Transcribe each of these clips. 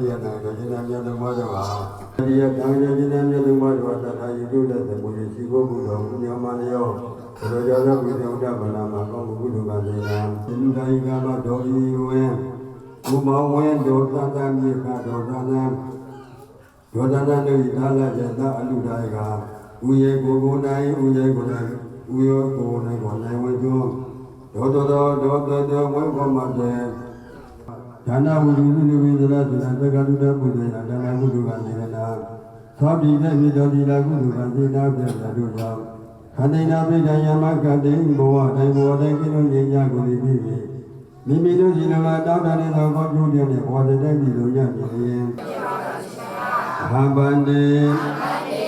ကတော့ဘုရားတရားနာတော့ဉာဏ်မြတ်တော်မှာတော့ပါတရားတန်ကြဉာဏ်မြတ်တော်မှာတော့တထာယုဒ္ဓသဘုရားရှိခိုးဘုရားဘုရားမလျောဘုရားကြောင့်ဘုရားဥဒ္ဒဗနာမှာကောင်းမှုကုသိုလ်ကလည်းနာသင်္ဍာယိကမတော်ဤဝဲဘုမောဝဲဒေါသတမြေခဒေါသနာဒေါသနာတို့ဤသာလကျသာအလူဒါယကဥယေကိုကိုနိုင်ဥယေကိုနိုင်ဥယောကိုနိုင်ကိုနိုင်ဝေကျော်ဒေါတောဒေါတောဒေါဝေဘောမတေ ဒါနဝုဒုနိဝိဒရာသုနာသက္ကတုတပုဒ္ဒေယဒါနဝုဒုကသေနာသောတိသေမိတောတိလာကုသကသေနာပြတ်တို့ကြောင့်ခန္ဓိနာပိဒယမကတိဘောဝတိုင်းဘောတိုင်းကိလုံးဉာဏ်ကိုဒီပြီမိမိတို့ဒီလိုကတောင်းတတဲ့သောကောကျိုးတဲ့ဘောတဲ့တဲ့ပြီလို့ညံ့ပြီရင်ဟာဗန္တိ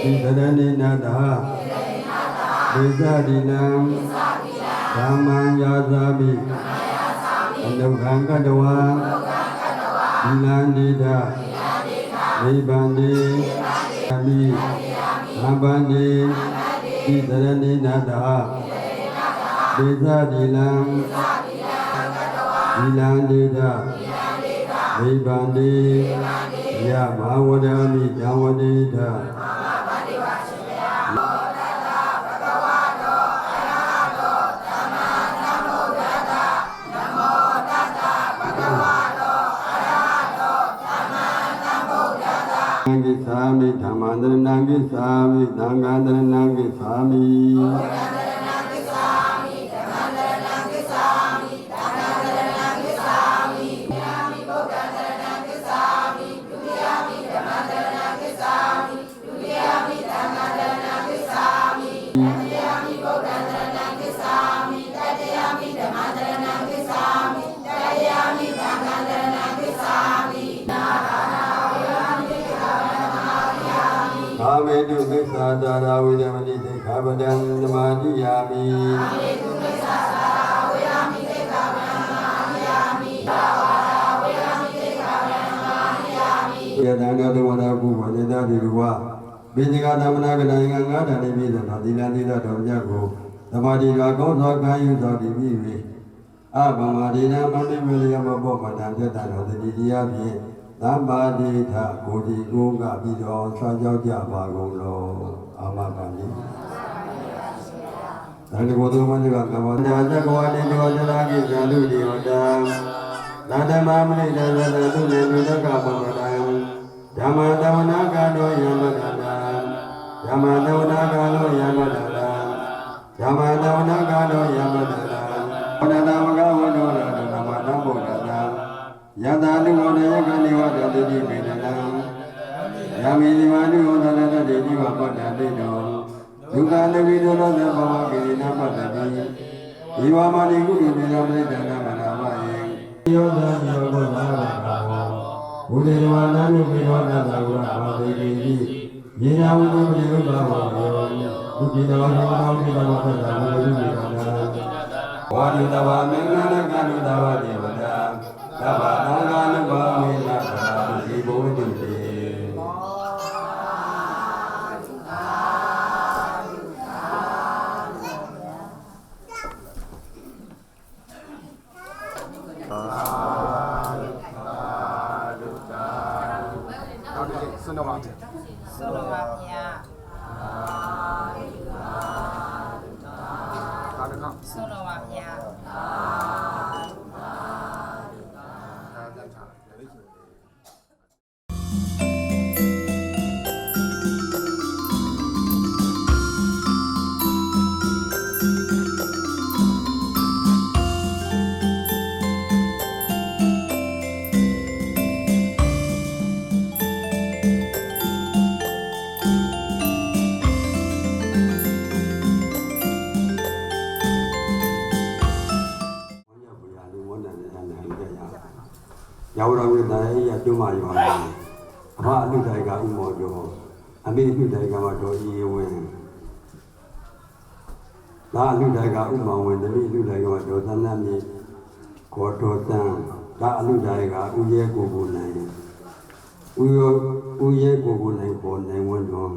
ဒီသရဏိနာတာဒေဇတိနံဓမ္မံယာသာမိ အနုခံကတဝါဒီလန္တိဒနိဗ္ဗာန်တိအမိသဗ္ဗန္တိဒီသရဏိနာတာဒေသဒီလံဒီလန္တိဒနိဗ္ဗာန်တိယမဝဒာမိဇံဝတိ ထသံဃိသာမိဓမ္မန္တရဏံကိသာမိသံဃာန္တရဏံကိသာမိသာ တုသစ္စာတာရာဝိဒမတိသိခာပဒံသမာတိယာမိသာမေတုသစ္စာတာရာဝိဒမတိသိခာပဒံသမာတိယာမိသာဝါရာဝိဒမတိသိခာပဒံသမာတိယာမိယတံတောတဝရကုဝေဒတိရဝပိစိကသမနာကတိုင်ငါငါတန်နေပြီသောသီလသီလတော်မြတ်ကိုသမာဓိတော်ကောင်းသောခံယူသောဒီပြီအဘမဒိနာမနိမေလယမဘောပတံတတ္တတော်တတိတရားဖြင့် သမ္ပါတိထကိုဒီကိုကပြီးတော်ဆွာကြောက်ကြပါကုန်လောအာမပါဏိသံဃောသောမန္တကကမ္ဘာညာဇဂဝါတိတောဇရာကိဇာလူတိဟောတံသာဓမ္မမနိတသတသုနေမိတကပမတံဓမ္မတဝနာကတောယမတတံဓမ္မတဝနာကတောယမတတံဓမ္မတဝနာကတောယမတတံဘုဒ္ဓနာမကဝတ္တောရတဓမ္မတံဗုဒ္ဓတံ ယတာနုဝရယကနိဝတ္တိတိမေတံယမိဒီဝနုဝတရတတိတိဝပတ္တတိတောဒုက္ခနဝိဒရောသဘဝကိရိနာပတ္တိဒီဝမဏိကုတိမေယပရိဒနာမနာမယေယောဇာယောဂနာဝကာဝုဒေဝနာနုပိရောနာသာဝရဘာတိတိယေနာဝုဒုပိယောဘာဝယောဒုတိယဝါရောပိယောဘာဝတာဝုဒုပိယောနာဝါဒီတဝမင်္ဂလကနုတဝဒေဝတာသ ဗ္ဗသံဃာနုဘောမေနသာတိဘုဒ္ဓေဆွမ်းတော်ပါဗျာဆိုလိုပါဗျာ တော်မြတ်တိုင်းရကျွမရောအဖအလူတိုင်ကဥမောကျော်အမေအလူတိုင်ကမှတော်ဤဝင်းဒါအလူတိုင်ကဥမောဝင်တမိအလူတိုင်ကမှတော်သန္နမြေကောတော်တန်ဒါအလူတိုင်ကဥရဲကိုကိုနိုင်ဥယောဥရဲကိုကိုနိုင်ပေါ်နိုင်ဝန်းတော်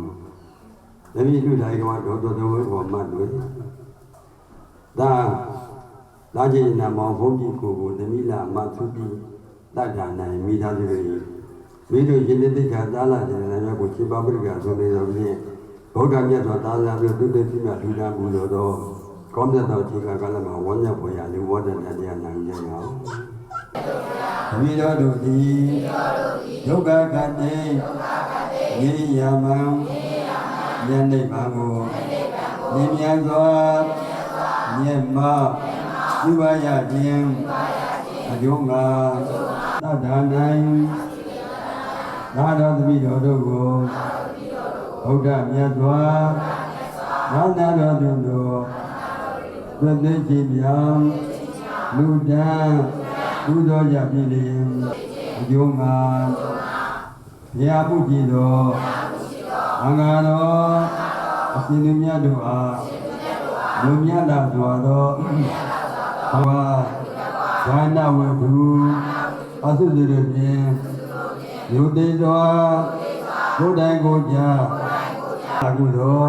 တမိအလူတိုင်ကမှတော်တော်တော်ဘောမှတ်တွေဒါလာကြည်နာမောင်ဘုန်းကြီးကိုကိုသမီလာမသုတိ တတ္ထာနိုင်မိသားစုတွေမိတို့ယင်းတိခါသာလာတဲ့နာမကိုချိပါပရိကဆိုနေတော်ဖြင့်ဗုဒ္ဓမြတ်စွာသာသနာပြုသူတေတိမြထူထမ်းမှုလို့တော့ကောင်းမြတ်သောခြေကကလည်းမှာဝမ်းမြောက်ဖွယ်ရလူဝတ်တဲ့တရားနာကြရအောင်။မိတော်တို့သည်ဒုက္ခကတိငြိယာမံဉာဏ်နိဗ္ဗာန်ကိုဉာဏ်မြန်စွာမြတ်မပြုပါရခြင်း အကျိုးငါသတ္တနိုင်နာတော်သမီးတော်တို့ကိုဘုရားမြတ်စွာနာနာတော်သူတို့သစ္စေကြည်မြောင်လူတန်းကုသိုလ်ရပြီလျင်အကျိုးငါဘုရားပုကြည်တော်အင်္ဂါတော်အရှင်မြတ်တို့အားလူမြတ်တာစွာသောဘ ဝဇာနဝတုအသုစုရဖြင့်ယုတိသောဘုဒ္ဓံကိုကြာအကုသော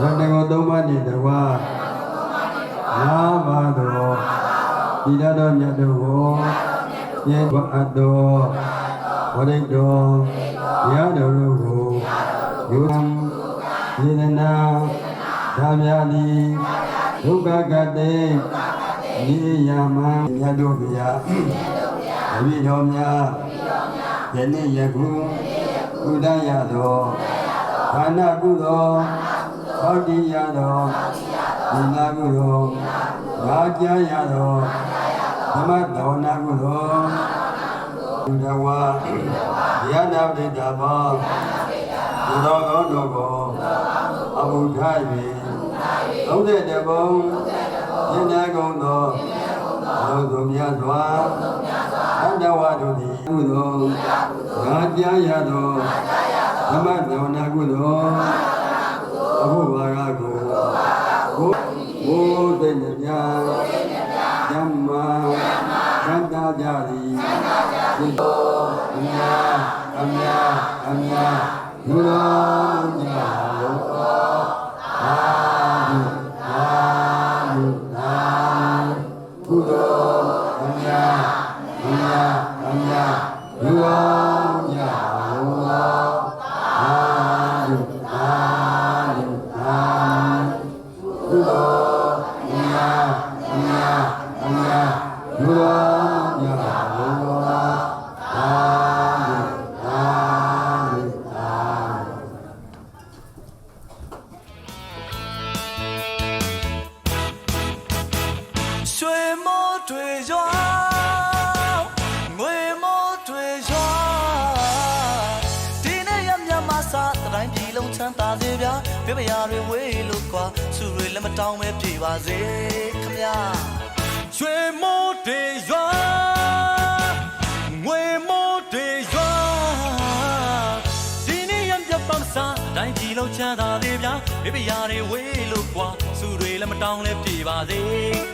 ရတကောသုံးပါးနှင့်တကွာနာပါသောဒီရတော်မြတ်တို့ကိုပြည့်ဝအပ်သောဝရိတ်တော်ရတော်တို့ကိုယုံယေဒနာသာမြာတိဒုက္ခကတေ နိယာမံမြတ်တို့ဗျာအဘိတော်များယနေ့ယခုကုဒရသောခန္ဓာကုသောဟောတိရသောဒီနာကုသောရာကြရသောဓမ္မတော်နာကုသောဘုရားဝါယနာပိတဘောဘုတော်ကောင်းတို့ကိုအဘုထား၍သုံးတဲ့တဘုံ ယင်းနာကုန်သောဘုသူမြတ်စွာအတ္တဝါတို့သည်ကုသိုလ်ငါကြားရသောဓမ္မတော်နာကုသိုလ်အဘုဘာကကိုဘုဘုသိနေပြဓမ္မာသံတာကြသည်ဒီအမြာအမြာအမြာလူတော်မြတ် ပြပရာတွေဝေးလို့ကွာသူတွေလည်းမတောင်းပဲပြေပါစေခမညာရွှေမိုးတွေရွာငွေမိုးတွေရွာဒီနေ့ရမြတ်မဆာတိုင်းပြည်လုံးချမ်းသာစေဗျာပြပရာတွေဝေးလို့ကွာသူတွေလည်းမတောင်းလဲပြေပါစေခမညာ